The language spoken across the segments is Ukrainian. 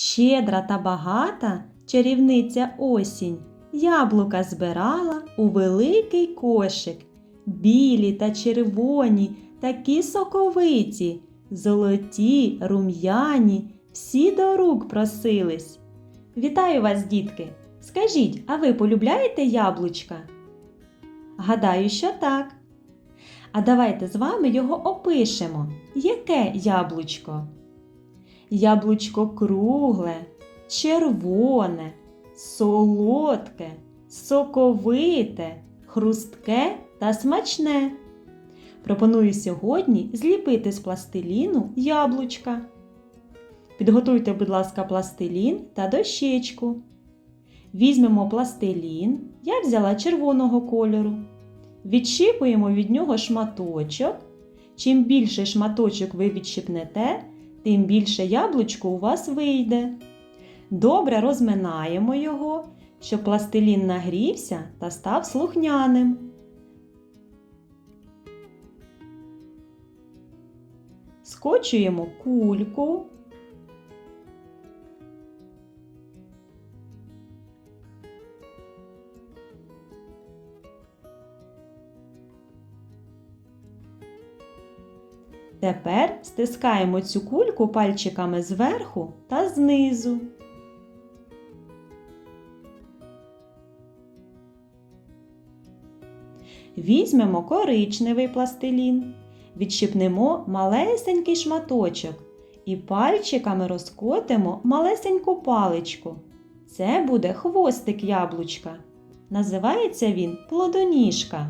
Щедра та багата чарівниця осінь яблука збирала у великий кошик. Білі та червоні, такі соковиті, золоті, рум'яні, всі до рук просились. Вітаю вас, дітки! Скажіть, а ви полюбляєте яблучка? Гадаю, що так. А давайте з вами його опишемо. Яке яблучко? Яблучко кругле, червоне, солодке, соковите, хрустке та смачне. Пропоную сьогодні зліпити з пластиліну яблучка. Підготуйте, будь ласка, пластилін та дощечку. Візьмемо пластилін, я взяла червоного кольору. Відщипуємо від нього шматочок. Чим більше шматочок ви відщипнете, тим більше яблучко у вас вийде. Добре розминаємо його, щоб пластилін нагрівся та став слухняним. Скочуємо кульку. Тепер стискаємо цю кульку пальчиками зверху та знизу. Візьмемо коричневий пластилін, відщипнемо малесенький шматочок і пальчиками розкотимо малесеньку паличку. Це буде хвостик яблучка. Називається він плодоніжка.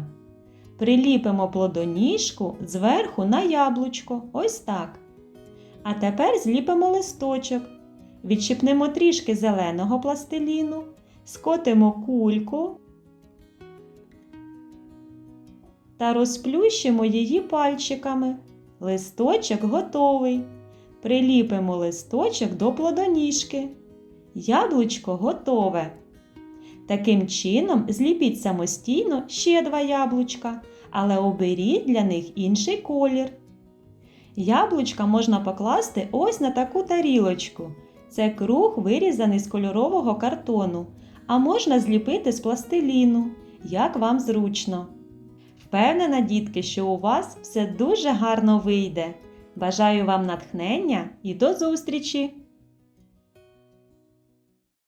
Приліпимо плодоніжку зверху на яблучко. Ось так. А тепер зліпимо листочок. Відщипнемо трішки зеленого пластиліну, скотимо кульку та розплющимо її пальчиками. Листочок готовий. Приліпимо листочок до плодоніжки. Яблучко готове. Таким чином зліпіть самостійно ще два яблучка, але оберіть для них інший колір. Яблучка можна покласти ось на таку тарілочку. Це круг вирізаний з кольорового картону, а можна зліпити з пластиліну, як вам зручно. Впевнена, дітки, що у вас все дуже гарно вийде. Бажаю вам натхнення і до зустрічі!